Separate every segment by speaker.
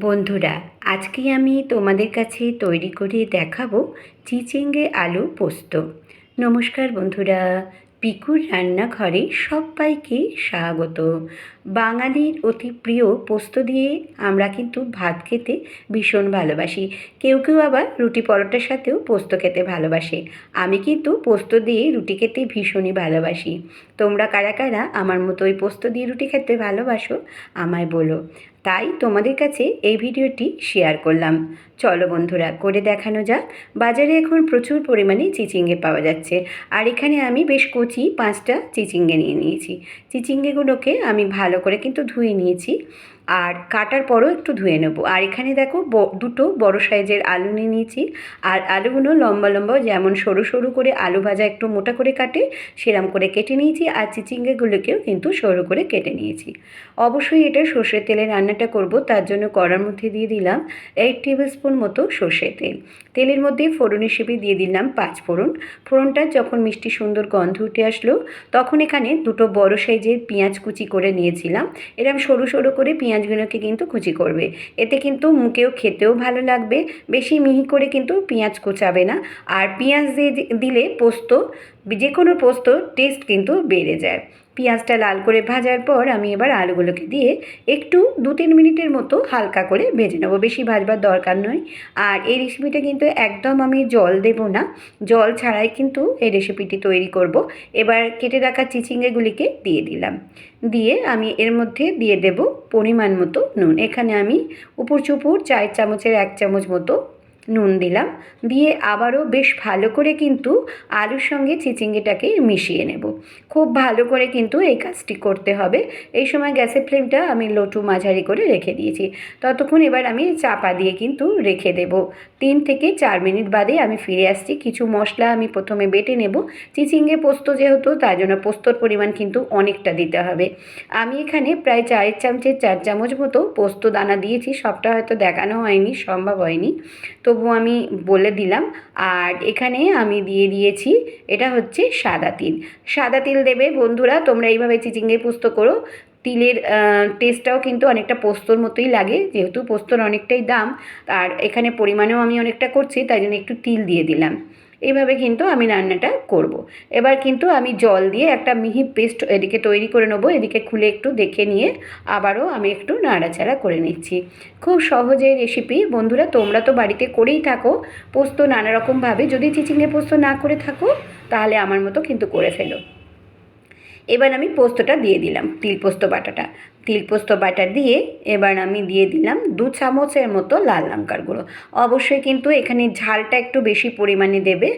Speaker 1: বন্ধুরা, আজকে আমি তোমাদের কাছে তৈরি করে দেখাবো চিচিঙ্গে আলু পোস্ত। নমস্কার বন্ধুরা, পিকুর রান্নাঘরে সবাইকে স্বাগত। বাঙালির অতি প্রিয় পোস্ত দিয়ে আমরা কিন্তু ভাত খেতে ভীষণ ভালোবাসি। কেউ কেউ আবার রুটি পরোটার সাথেও পোস্ত খেতে ভালোবাসে। আমি কিন্তু পোস্ত দিয়ে রুটি খেতে ভীষণই ভালোবাসি। তোমরা কারা কারা আমার মতো ওই পোস্ত দিয়ে রুটি খেতে ভালোবাসো, আমায় বলো। তাই তোমাদের কাছে এই ভিডিওটি শেয়ার করলাম। চলো বন্ধুরা, করে দেখানো যাক। বাজারে এখন প্রচুর পরিমাণে চিচিঙ্গে পাওয়া যাচ্ছে। আর এখানে আমি বেশ কচি পাঁচটা চিচিঙ্গে নিয়ে নিয়েছি। চিচিঙ্গেগুলোকে আমি ভালো করে কিন্তু ধুয়ে নিয়েছি। আর কাটার পরও একটু ধুয়ে নেব। আর এখানে দেখো দুটো বড় সাইজের আলু নিয়ে নিয়েছি। আর আলুগুলো লম্বা লম্বা, যেমন সরু সরু করে আলু ভাজা একটু মোটা করে কাটে, সেরাম করে কেটে নিয়েছি। আর চিচিঙ্গেগুলোকেও কিন্তু সরু করে কেটে নিয়েছি। অবশ্যই এটা সর্ষের তেলে রান্নাটা করব, তার জন্য কড়ার মধ্যে দিয়ে দিলাম এইট টেবিল স্পুন মতো সর্ষের তেল। তেলের মধ্যে ফোড়ন হিসেবে দিয়ে দিলাম পাঁচ ফোড়ন। ফোড়নটা যখন মিষ্টি সুন্দর গন্ধ উঠে আসলো, তখন এখানে দুটো বড় সাইজের পেঁয়াজ কুচি করে নিয়েছিলাম। এরকম সরু সরু করে পেঁয়াজগুলোকে কিন্তু কুচি করবে। এতে কিন্তু মুখেও খেতেও ভালো লাগবে, বেশি মিহি করে কিন্তু পেঁয়াজ কোচাবে না। আর পেঁয়াজ দিয়ে দিলে পোস্ত যে কোনো পোস্ত টেস্ট কিন্তু বেড়ে যায়। পেঁয়াজটা লাল করে ভাজার পর আমি এবার আলুগুলোকে দিয়ে একটু দু তিন মিনিটের মতো হালকা করে ভেজে নেব। বেশি ভাজবার দরকার নয়। আর এই রেসিপিটা কিন্তু একদম আমি জল দেব না। জল ছাড়াই কিন্তু এই রেসিপিটি তৈরি করব। এবার কেটে রাখা চিচিঙ্গেগুলিকে দিয়ে দিলাম। দিয়ে আমি এর মধ্যে দিয়ে দেব পরিমাণ মতো নুন। এখানে আমি উপর চুপুর চার চামচের এক চামচ মতো নুন দিলাম। দিয়ে আবারও বেশ ভালো করে কিন্তু আলুর সঙ্গে চিচিঙ্গেটাকে মিশিয়ে নেব। খুব ভালো করে কিন্তু এই কাজটি করতে হবে। এই সময় গ্যাসের ফ্লেমটা আমি লোটু মাঝারি করে রেখে দিয়েছি। ততক্ষণ এবার আমি চাপা দিয়ে কিন্তু রেখে দেব। তিন থেকে চার মিনিট বাদে আমি ফিরে আসছি। কিছু মশলা আমি প্রথমে বেটে নেব। চিচিঙ্গে পোস্ত যেহেতু, তার জন্য পোস্তর পরিমাণ কিন্তু অনেকটা দিতে হবে। আমি এখানে প্রায় চারের চামচের চার চামচ মতো পোস্ত দানা দিয়েছি। সবটা হয়তো দেখানো হয়নি, সম্ভব হয়নি। তবু আমি বলে দিলাম। আর এখানে আমি দিয়ে দিয়েছি, এটা হচ্ছে সাদা তিল। সাদা তিল দেবে, বন্ধুরা, তোমরা এইভাবে চিচিঙ্গে পোস্ত করো। তিলের টেস্টটাও কিন্তু অনেকটা পোস্তর মতোই লাগে, যেহেতু পোস্তর অনেকটাই দাম। আর এখানে পরিমাণেও আমি অনেকটা করছি, তাই জন্য একটু তিল দিয়ে দিলাম। এইভাবে কিন্তু আমি রান্নাটা করব। এবার কিন্তু আমি জল দিয়ে একটা মিহি পেস্ট এদিকে তৈরি করে নেব, এদিকে খুলে একটু দেখে নিয়ে আবারও আমি একটু নাড়াচাড়া করে নিচ্ছি। খুব সহজে রেসিপি বন্ধুরা তোমরা তো বাড়িতে করেই থাকো, পোস্ত নানা রকমভাবে যদি চিচিংয়ে পোস্ত না করে থাকো, তাহলে আমার মতো কিন্তু করে ফেলো। এবার আমি পোস্তটা দিয়ে দিলাম, তিল পোস্ত বাটাটা। তিল পোস্ত বাটা দিয়ে এবার আমি দিয়ে দিলাম দু চামচের মতো লাল লঙ্কার গুঁড়ো। অবশ্যই কিন্তু এখানে ঝালটা একটু বেশি পরিমাণে দেবে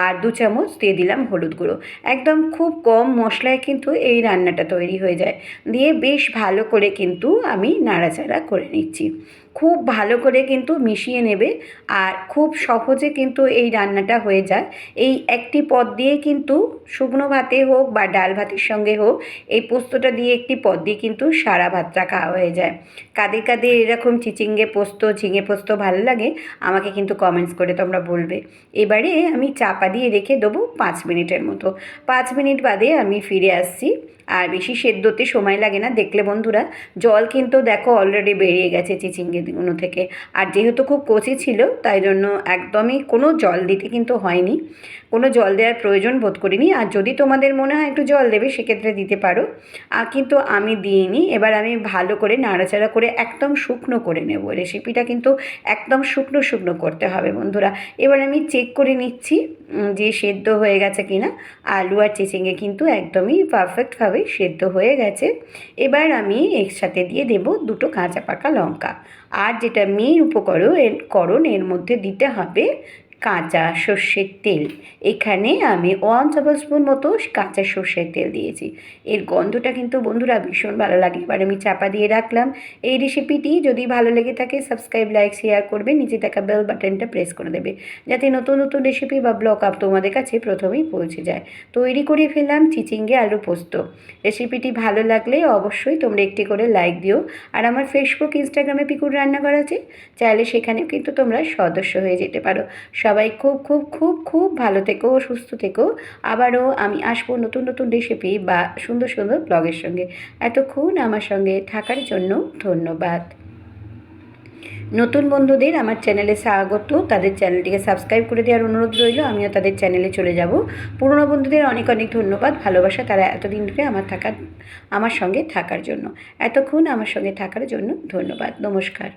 Speaker 1: আর দু চামচ দিয়ে দিলাম হলুদ গুঁড়ো। একদম খুব কম মশলায় কিন্তু এই রান্নাটা তৈরি হয়ে যায়। দিয়ে বেশ ভালো করে কিন্তু আমি নাড়াচাড়া করে নিচ্ছি। খুব ভালো করে কিন্তু মিশিয়ে নেবে আর খুব সহজে কিন্তু এই রান্নাটা হয়ে যায়। এই একটি পদ দিয়ে কিন্তু শুকনো ভাতে হোক বা ডাল ভাতের সঙ্গে হোক এই পোস্তটা দিয়ে একটি পদ দিয়ে কিন্তু সারা ভাতটা খাওয়া হয়ে যায়। কাদের কাদের এরকম চিচিঙ্গে পোস্ত, ঝিঙে পোস্ত ভালো লাগে, আমাকে কিন্তু কমেন্টস করে তোমরা বলবে। এবারে আমি চাপা দিয়ে রেখে দেবো পাঁচ মিনিটের মতো। পাঁচ মিনিট বাদে আমি ফিরে আসছি। আর বেশি সেদ্ধতে সময় লাগে না। দেখলে বন্ধুরা, জল কিন্তু দেখো অলরেডি বেরিয়ে গেছে চিচিঙ্গেগুলো থেকে। আর যেহেতু খুব কচি ছিল, তাই জন্য একদমই কোনো জল দিতে কিন্তু হয়নি। কোনো জল দেওয়ার প্রয়োজন বোধ করিনি। আর যদি তোমাদের মনে হয় একটু জল দেবে, সেক্ষেত্রে দিতে পারো। আর কিন্তু আমি দিইনি। এবার আমি ভালো করে নাড়াচাড়া করে একদম শুকনো করে নেব। রেসিপিটা কিন্তু একদম শুকনো শুকনো করতে হবে বন্ধুরা। এবার আমি চেক করে নিচ্ছি যে সেদ্ধ হয়ে গেছে কিনা। আলু আর চিচিঙ্গে কিন্তু একদমই পারফেক্টভাবে সেদ্ধ হয়ে গেছে। এবার আমি একসাথে দিয়ে দেব দুটো কাঁচা পাকা লঙ্কা। আর যেটা মেন উপকরণ করণ এর মধ্যে দিতে হবে কাঁচা সর্ষের তেল। এখানে আমি ওয়ান টেবিল স্পুন মতো কাঁচা সর্ষের তেল দিয়েছি। এর গন্ধটা কিন্তু বন্ধুরা ভীষণ ভালো লাগে। এবার আমি চাপা দিয়ে রাখলাম। এই রেসিপিটি যদি ভালো লেগে থাকে সাবস্ক্রাইব লাইক শেয়ার করবে। নিচে থাকা বেল বাটনটা প্রেস করে দেবে। যাতে নতুন নতুন রেসিপি বা ব্লগ আপ তোমাদের কাছে প্রথমেই পৌঁছে যায়। তৈরি করে ফেললাম চিচিঙ্গে আলু পোস্ত। রেসিপিটি ভালো লাগলে অবশ্যই তোমরা একটি করে লাইক দিও। আর আমার ফেসবুক ইনস্টাগ্রামে পিকুর রান্না করা আছে। চাইলে সেখানেও কিন্তু তোমরা সদস্য হয়ে যেতে পারো। সবাই খুব খুব খুব খুব ভালো থেকো, সুস্থ থেকো। আবারও আমি আসব নতুন নতুন রেসিপি বা সুন্দর সুন্দর ব্লগের সঙ্গে। এতক্ষণ আমার সঙ্গে থাকার জন্য ধন্যবাদ। নতুন বন্ধুদের আমার চ্যানেলে স্বাগত। তাদের চ্যানেলটিকে সাবস্ক্রাইব করে দেওয়ার অনুরোধ রইল। আমিও তাদের চ্যানেলে চলে যাব। পুরনো বন্ধুদের অনেক অনেক ধন্যবাদ। ভালোবাসা তারা এতদিন ধরে আমার থাকার, আমার সঙ্গে থাকার জন্য। এতক্ষণ আমার সঙ্গে থাকার জন্য ধন্যবাদ। নমস্কার।